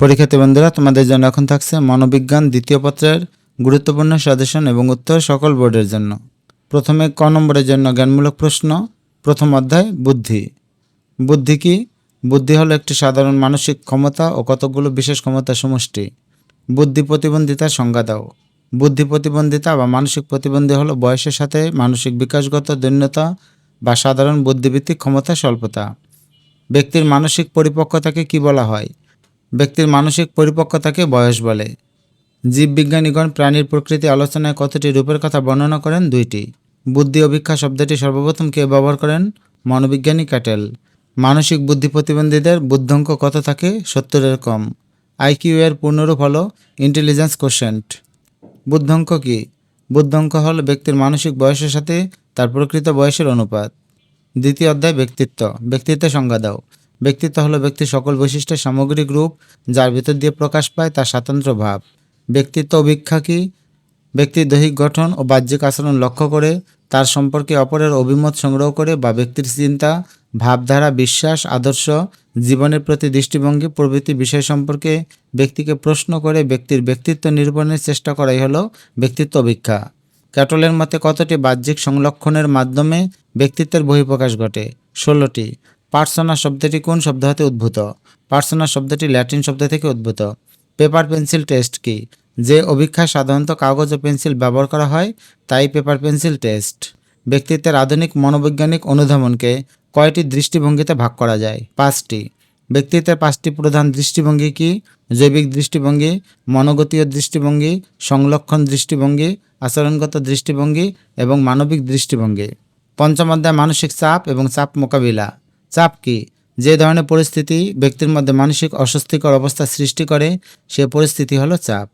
পরীক্ষার্থী বন্ধুরা তোমাদের জন্য এখন থাকছে মনোবিজ্ঞান দ্বিতীয় পত্রের গুরুত্বপূর্ণ সাজেশন এবং উত্তর সকল বোর্ডের জন্য। প্রথমে ক নম্বরের জন্য জ্ঞানমূলক প্রশ্ন, প্রথম অধ্যায়, বুদ্ধি। বুদ্ধি কি? বুদ্ধি হলো একটি সাধারণ মানসিক ক্ষমতা ও কতকগুলো বিশেষ ক্ষমতা সমষ্টি। বুদ্ধি প্রতিবন্ধিতার সংজ্ঞা দাও। বুদ্ধি প্রতিবন্ধিতা বা মানসিক প্রতিবন্ধী হলো বয়সের সাথে মানসিক বিকাশগত দৈন্যতা বা সাধারণ বুদ্ধিভিত্তিক ক্ষমতা স্বল্পতা। ব্যক্তির মানসিক পরিপক্কতাকে কি বলা হয়? ব্যক্তির মানসিক পরিপক্কতাকে বয়স বলে। জীববিজ্ঞানীগণ প্রাণীর প্রকৃতি আলোচনায় কতটি রূপের কথা বর্ণনা করেন? দুইটি। বুদ্ধি অভিক্ষা শব্দটি সর্বপ্রথম কে ব্যবহার করেন? মনোবিজ্ঞানী ক্যাটেল। মানসিক বুদ্ধি প্রতিবন্ধীদের বুদ্ধঙ্ক কত থাকে? সত্তরের কম। আইকিউ এর পূর্ণরূপ হল ইন্টেলিজেন্স কোশেন্ট বুদ্ধঙ্ক কি? বুদ্ধঙ্ক হল ব্যক্তির মানসিক বয়সের সাথে তার প্রকৃত বয়সের অনুপাত। দ্বিতীয় অধ্যায় ব্যক্তিত্ব। ব্যক্তিত্বের সংজ্ঞা দাও। ব্যক্তিত্ব হলো ব্যক্তির সকল বৈশিষ্ট্যের সামগ্রিক রূপ যার ভিতর দিয়ে প্রকাশ পায় তার স্বাতন্ত্র্য ভাব। ব্যক্তিত্ব অভিক্ষা কি? ব্যক্তির দৈহিক গঠন ও বাহ্যিক আচরণ লক্ষ্য করে, তার সম্পর্কে অপরের অভিমত সংগ্রহ করে বা ব্যক্তির চিন্তা, ভাবধারা, বিশ্বাস, আদর্শ, জীবনের প্রতি দৃষ্টিভঙ্গি, প্রভৃতি বিষয় সম্পর্কে ব্যক্তিকে প্রশ্ন করে ব্যক্তির ব্যক্তিত্ব নিরূপণের চেষ্টা করাই হলো ব্যক্তিত্ব অভিক্ষা। ক্যাটলের মতে কতটি বাহ্যিক সংলক্ষণের মাধ্যমে ব্যক্তিত্বের বহিঃপ্রকাশ ঘটে? ষোলোটি। পার্সোনা শব্দটি কোন শব্দ হতে উদ্ভূত? পার্সোনা শব্দটি ল্যাটিন শব্দ থেকে উদ্ভূত। পেপার পেন্সিল টেস্ট কি? যে অভিক্ষায় সাধারণত কাগজ ও পেন্সিল ব্যবহার করা হয়, তাই পেপার পেন্সিল টেস্ট। ব্যক্তিত্বের আধুনিক মনোবৈজ্ঞানিক অনুধাবনকে কয়টি দৃষ্টিভঙ্গিতে ভাগ করা যায়? পাঁচটি। ব্যক্তিত্বের পাঁচটি প্রধান দৃষ্টিভঙ্গি কি? জৈবিক দৃষ্টিভঙ্গি মনোগতীয় দৃষ্টিভঙ্গি, সংলক্ষণ দৃষ্টিভঙ্গি, আচরণগত দৃষ্টিভঙ্গি এবং মানবিক দৃষ্টিভঙ্গি। পঞ্চম অধ্যায় মানসিক চাপ এবং চাপ মোকাবিলা। চাপ কি? যে ধরনের পরিস্থিতি ব্যক্তির মধ্যে মানসিক অস্বস্তিকর অবস্থা সৃষ্টি করে, সে পরিস্থিতি হলো চাপ।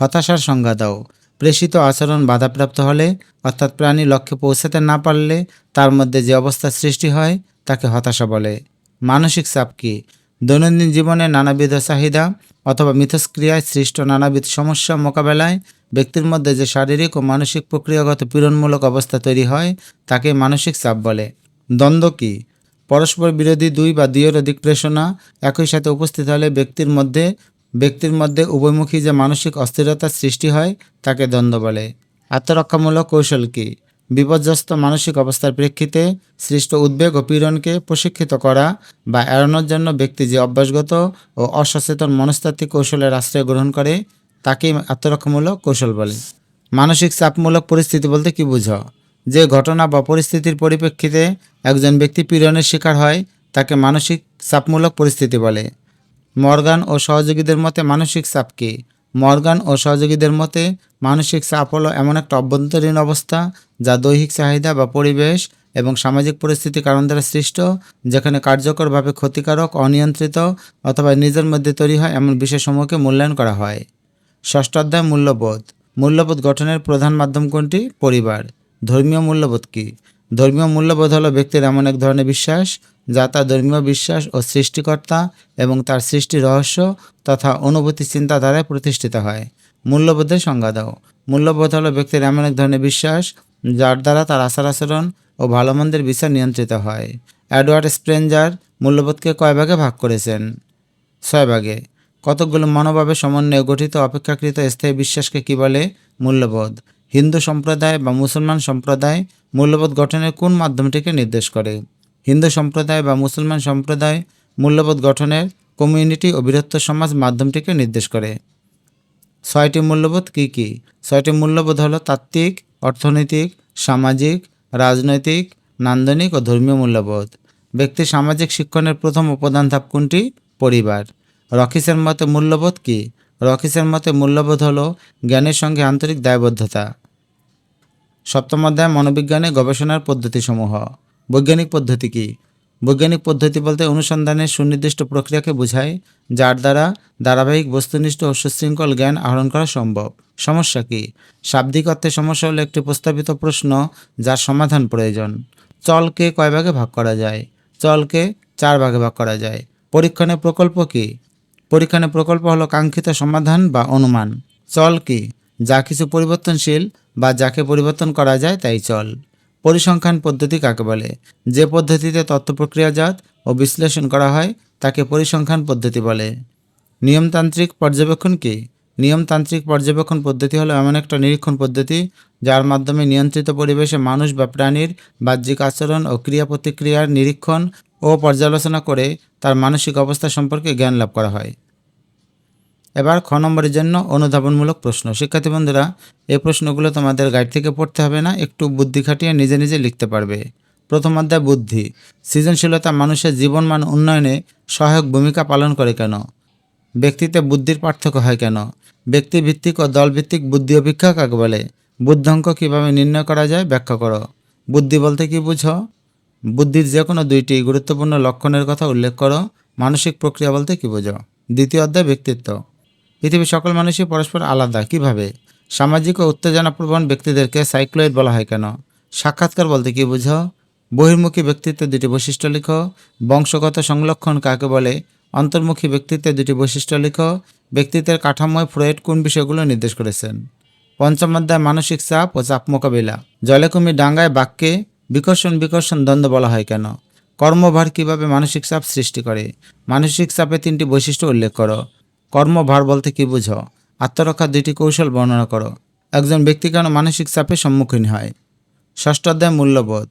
হতাশার সংজ্ঞা দাও। প্রেষিত আচরণ বাধাপ্রাপ্ত হলে, অর্থাৎ প্রাণী লক্ষ্যে পৌঁছাতে না পারলে, তার মধ্যে যে অবস্থা সৃষ্টি হয়, তাকে হতাশা বলে। মানসিক চাপ কি? দৈনন্দিন জীবনে নানাবিধ চাহিদা অথবা মিথস্ক্রিয়ায় সৃষ্ট নানাবিধ সমস্যা মোকাবেলায়, ব্যক্তির মধ্যে যে শারীরিক ও মানসিক প্রক্রিয়াগত পীড়নমূলক অবস্থা তৈরি হয়, তাকে মানসিক চাপ বলে। দ্বন্দ্ব কী? পরস্পর বিরোধী দুই বা দুইয়ের অধিক প্রেষণা একই সাথে উপস্থিত হলে ব্যক্তির মধ্যে ব্যক্তির মধ্যে উভয়মুখী যে মানসিক অস্থিরতার সৃষ্টি হয়, তাকে দ্বন্দ্ব বলে। আত্মরক্ষামূলক কৌশল কী? বিপর্যস্ত মানসিক অবস্থার প্রেক্ষিতে সৃষ্ট উদ্বেগ ও পীড়নকে প্রশিক্ষিত করা বা এড়ানোর জন্য ব্যক্তি যে অভ্যাসগত ও অসচেতন মনস্তাত্ত্বিক কৌশলের আশ্রয় গ্রহণ করে, তাকেই আত্মরক্ষামূলক কৌশল বলে। মানসিক চাপমূলক পরিস্থিতি বলতে কি বুঝো? যে ঘটনা বা পরিস্থিতির পরিপ্রেক্ষিতে একজন ব্যক্তি পীড়নের শিকার হয়, তাকে মানসিক চাপমূলক পরিস্থিতি বলে। মর্গান ও সহযোগীদের মতে মানসিক চাপ কী? মর্গান ও সহযোগীদের মতে মানসিক চাপ হলো এমন একটা অভ্যন্তরীণ অবস্থা যা দৈহিক চাহিদা বা পরিবেশ এবং সামাজিক পরিস্থিতি কারণ দ্বারা সৃষ্ট, যেখানে কার্যকরভাবে ক্ষতিকারক, অনিয়ন্ত্রিত অথবা নিজের মধ্যে তৈরি হয় এমন বিষয়সমূহকে মূল্যায়ন করা হয়। ষষ্ঠ অধ্যায় মূল্যবোধ। মূল্যবোধ গঠনের প্রধান মাধ্যম কোনটি? পরিবার। ধর্মীয় মূল্যবোধ কী? ধর্মীয় মূল্যবোধ হলো ব্যক্তির এমন এক ধরনের বিশ্বাস, যা তার ধর্মীয় বিশ্বাস ও সৃষ্টিকর্তা এবং তার সৃষ্টি রহস্য তথা অনুভূতি চিন্তাধারায় প্রতিষ্ঠিত হয়। মূল্যবোধের সংজ্ঞা দাও। মূল্যবোধ হলো ব্যক্তির এমন এক ধরনের বিশ্বাস, যার দ্বারা তার আচার আচরণ ও ভালো মন্দের বিচার নিয়ন্ত্রিত হয়। অ্যাডওয়ার্ড স্প্রেঞ্জার মূল্যবোধকে কয় ভাগে ভাগ করেছেন? ছয় ভাগে। কতকগুলো মনোভাবের সমন্বয়ে গঠিত অপেক্ষাকৃত স্থায়ী বিশ্বাসকে কী বলে? মূল্যবোধ। হিন্দু সম্প্রদায় বা মুসলমান সম্প্রদায় মূল্যবোধ গঠনের কোন মাধ্যমটিকে নির্দেশ করে? হিন্দু সম্প্রদায় বা মুসলমান সম্প্রদায় মূল্যবোধ গঠনের কমিউনিটি ও বৃহত্তর সমাজ মাধ্যমটিকে নির্দেশ করে। ছয়টি মূল্যবোধ কী কী? ছয়টি মূল্যবোধ হলো তাত্ত্বিক, অর্থনৈতিক, সামাজিক, রাজনৈতিক, নান্দনিক ও ধর্মীয় মূল্যবোধ। ব্যক্তির সামাজিক শিক্ষণের প্রথম উপাদান ধাপ কোনটি? পরিবার। রকিসের মতে মূল্যবোধ কী? রকিসের মতে মূল্যবোধ হলো জ্ঞানের সঙ্গে আন্তরিক দায়বদ্ধতা। সপ্তম অধ্যায় মনোবিজ্ঞানে গবেষণার পদ্ধতিসমূহ। বৈজ্ঞানিক পদ্ধতি কী? বৈজ্ঞানিক পদ্ধতি বলতে অনুসন্ধানের সুনির্দিষ্ট প্রক্রিয়াকে বোঝায়, যার দ্বারা ধারাবাহিক বস্তুনিষ্ঠ ও সুশৃঙ্খল জ্ঞান আহরণ করা সম্ভব। সমস্যা কী? শাব্দিক অর্থে সমস্যা হলো একটি প্রস্তাবিত প্রশ্ন যার সমাধান প্রয়োজন। চলকে কয় ভাগে ভাগ করা যায়? চলকে চার ভাগে ভাগ করা যায়। পরীক্ষণের প্রকল্প কী? পরীক্ষণের প্রকল্প হলো কাঙ্ক্ষিত সমাধান বা অনুমান। চল কি? যা কিছু পরিবর্তনশীল বা যাকে পরিবর্তন করা যায় তাই চল। পরিসংখ্যান পদ্ধতি কাকে বলে? যে পদ্ধতিতে তথ্য প্রক্রিয়াজাত ও বিশ্লেষণ করা হয়, তাকে পরিসংখ্যান পদ্ধতি বলে। নিয়মতান্ত্রিক পর্যবেক্ষণ কি? নিয়মতান্ত্রিক পর্যবেক্ষণ পদ্ধতি হলো এমন একটা নিরীক্ষণ পদ্ধতি, যার মাধ্যমে নিয়ন্ত্রিত পরিবেশে মানুষ বা প্রাণীর বাহ্যিক আচরণ ও ক্রিয়া প্রতিক্রিয়ার নিরীক্ষণ ও পর্যালোচনা করে তার মানসিক অবস্থা সম্পর্কে জ্ঞান লাভ করা হয়। এবার খ নম্বরের জন্য অনুধাবনমূলক প্রশ্ন। শিক্ষার্থী বন্ধুরা, এই প্রশ্নগুলো তোমাদের গাইড থেকে পড়তে হবে না, একটু বুদ্ধি খাটিয়ে নিজে নিজে লিখতে পারবে। প্রথম অধ্যায়, বুদ্ধি। সৃজনশীলতা মানুষের জীবনমান উন্নয়নে সহায়ক ভূমিকা পালন করে কেন? ব্যক্তিতে বুদ্ধির পার্থক্য হয় কেন? ব্যক্তিভিত্তিক ও দলভিত্তিক বুদ্ধি অপেক্ষা কাকে বলে? বুদ্ধাঙ্ক কীভাবে নির্ণয় করা যায়, ব্যাখ্যা করো। বুদ্ধি বলতে কি বুঝো? বুদ্ধির যে কোনো দুইটি গুরুত্বপূর্ণ লক্ষণের কথা উল্লেখ করো। মানসিক প্রক্রিয়া বলতে কি বোঝো? দ্বিতীয় অধ্যায়, ব্যক্তিত্ব। পৃথিবীর সকল মানুষই পরস্পর আলাদা। কীভাবে? সামাজিক ও উত্তেজনাপ্রবণ ব্যক্তিদেরকে সাইক্লোয়েড বলা হয় কেন? সাক্ষাৎকার বলতে কি বুঝো? বহির্মুখী ব্যক্তিত্বের দুটি বৈশিষ্ট্য লিখো। বংশগত সংলক্ষণ কাকে বলে? অন্তর্মুখী ব্যক্তিত্বের দুটি বৈশিষ্ট্য লিখো। ব্যক্তিত্বের কাঠামোয় ফ্রয়েড কোন বিষয়গুলো নির্দেশ করেছেন? পঞ্চম অধ্যায়, মানসিক চাপ ও চাপ মোকাবিলা। জলে কুমির ডাঙ্গায় বাক্যে বিকর্ষণ বিকর্ষণ দ্বন্দ্ব বলা হয় কেন? কর্মভার কীভাবে মানসিক চাপ সৃষ্টি করে? মানসিক চাপে তিনটি বৈশিষ্ট্য উল্লেখ করো। কর্মভার বলতে কি বুঝো? আত্মরক্ষার দুইটি কৌশল বর্ণনা করো। একজন ব্যক্তি কেন মানসিক চাপের সম্মুখীন হয়? ষষ্ঠ অধ্যায় মূল্যবোধ।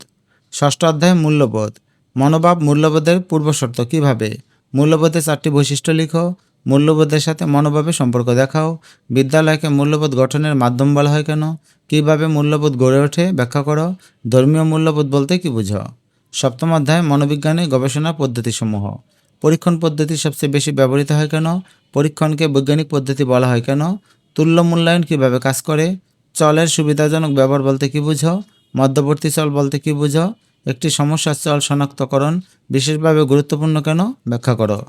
ষষ্ঠ অধ্যায় মূল্যবোধ। মনোভাব মূল্যবোধের পূর্বশর্ত কীভাবে? মূল্যবোধের চারটি বৈশিষ্ট্য লিখো। মূল্যবোধের সাথে মনোভাবের সম্পর্ক দেখাও। বিদ্যালয়কে মূল্যবোধ গঠনের মাধ্যম বলা হয় কেন? কীভাবে মূল্যবোধ গড়ে ওঠে ব্যাখ্যা করো। ধর্মীয় মূল্যবোধ বলতে কি বুঝো? সপ্তম অধ্যায় মনোবিজ্ঞানের গবেষণা পদ্ধতিসমূহ। পরীক্ষণ পদ্ধতি সবচেয়ে বেশি ব্যবহৃত হয় কেন? পরীক্ষণকে বৈজ্ঞানিক পদ্ধতি বলা হয় কেন? তুল্য মূল্যায়ন কীভাবে কাজ করে? চলের সুবিধাজনক ব্যবহার বলতে কি বুঝো? মধ্যবর্তী চল বলতে কি বুঝো? একটি সমস্যার চল শনাক্তকরণ বিশেষভাবে গুরুত্বপূর্ণ কেন? ব্যাখ্যা করো।